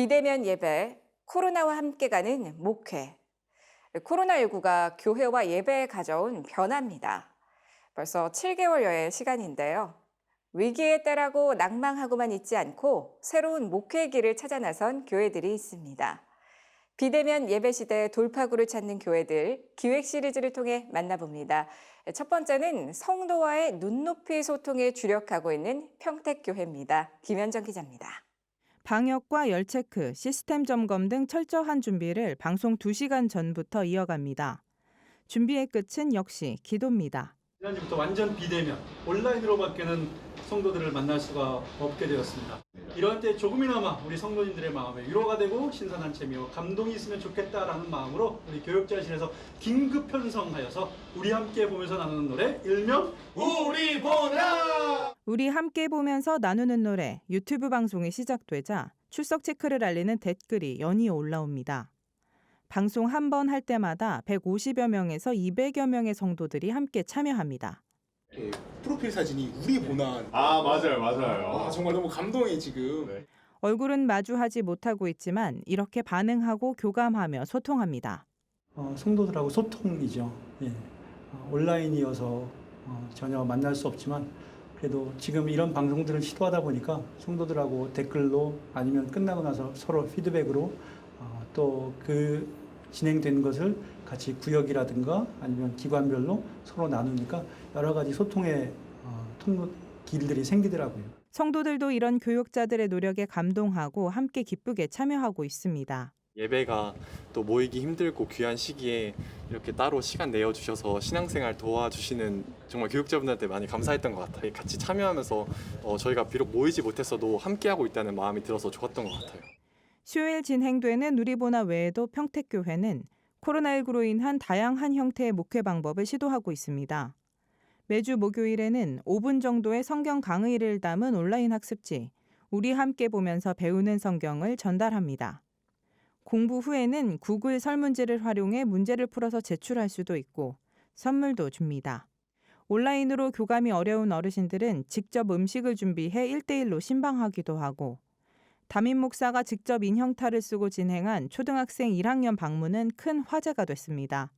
비대면 예배, 코로나와 함께 가는 목회. 코로나19가 교회와 예배에 가져온 변화입니다. 벌써 7개월여의 시간인데요. 위기의 때라고 낭망하고만 있지 않고 새로운 목회의 길을 찾아 나선 교회들이 있습니다. 비대면 예배 시대 돌파구를 찾는 교회들 기획 시리즈를 통해 만나봅니다. 첫 번째는 성도와의 눈높이 소통에 주력하고 있는 평택교회입니다. 김현정 기자입니다. 방역과 열 체크, 시스템 점검 등 철저한 준비를 방송 2시간 전부터 이어갑니다. 준비의 끝은 역시 기도입니다. 지난주부터 완전 비대면 온라인으로 밖에는 성도들을 만날 수가 없게 되었습니다. 이럴 때 조금이나마 우리 성도님들의 마음에 위로가 되고 신선한 재미와 감동이 있으면 좋겠다라는 마음으로 우리 교육자실에서 긴급 편성하여서 우리 함께 보면서 나누는 노래 일명 우리 보라 우리 함께 보면서 나누는 노래 유튜브 방송이 시작되자 출석 체크를 알리는 댓글이 연이어 올라옵니다. 방송 한 번 할 때마다 150여 명에서 200여 명의 성도들이 함께 참여합니다. 이렇게 프로필 사진이 우리 보나 아 맞아요 맞아요. 와 정말 너무 감동해 지금 네. 얼굴은 마주하지 못하고 있지만 이렇게 반응하고 교감하며 소통합니다. 어, 성도들하고 소통이죠. 예. 어, 온라인이어서 어, 전혀 만날 수 없지만 그래도 지금 이런 방송들을 시도하다 보니까 성도들하고 댓글로 아니면 끝나고 나서 서로 피드백으로 어, 또그 진행된 것을 같이 구역이라든가 아니면 기관별로 서로 나누니까 여러 가지 소통의 어, 통로 길들이 생기더라고요. 성도들도 이런 교육자들의 노력에 감동하고 함께 기쁘게 참여하고 있습니다. 예배가 또 모이기 힘들고 귀한 시기에 이렇게 따로 시간 내어 주셔서 신앙생활 도와주시는 정말 교육자분들한테 많이 감사했던 것 같아요. 같이 참여하면서 어, 저희가 비록 모이지 못했어도 함께하고 있다는 마음이 들어서 좋았던 것 같아요. 수요일 진행되는 누리보나 외에도 평택교회는 코로나19로 인한 다양한 형태의 목회 방법을 시도하고 있습니다. 매주 목요일에는 5분 정도의 성경 강의를 담은 온라인 학습지, 우리 함께 보면서 배우는 성경을 전달합니다. 공부 후에는 구글 설문지를 활용해 문제를 풀어서 제출할 수도 있고 선물도 줍니다. 온라인으로 교감이 어려운 어르신들은 직접 음식을 준비해 1대1로 신방하기도 하고 담임 목사가 직접 인형탈을 쓰고 진행한 초등학생 1학년 방문은 큰 화제가 됐습니다.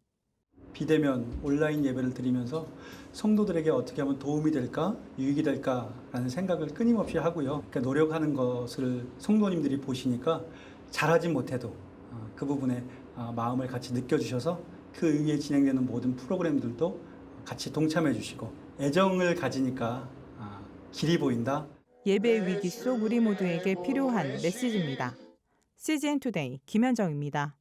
비대면 온라인 예배를 드리면서 성도들에게 어떻게 하면 도움이 될까, 유익이 될까라는 생각을 끊임없이 하고요. 그러니까 노력하는 것을 성도님들이 보시니까 잘하진 못해도 어, 그 부분에 어, 마음을 같이 느껴주셔서 그 위에 진행되는 모든 프로그램들도 같이 동참해 주시고 애정을 가지니까 아, 길이 보인다. 예배 위기 속 우리 모두에게 필요한 메시지입니다. CGN 투데이 김현정입니다.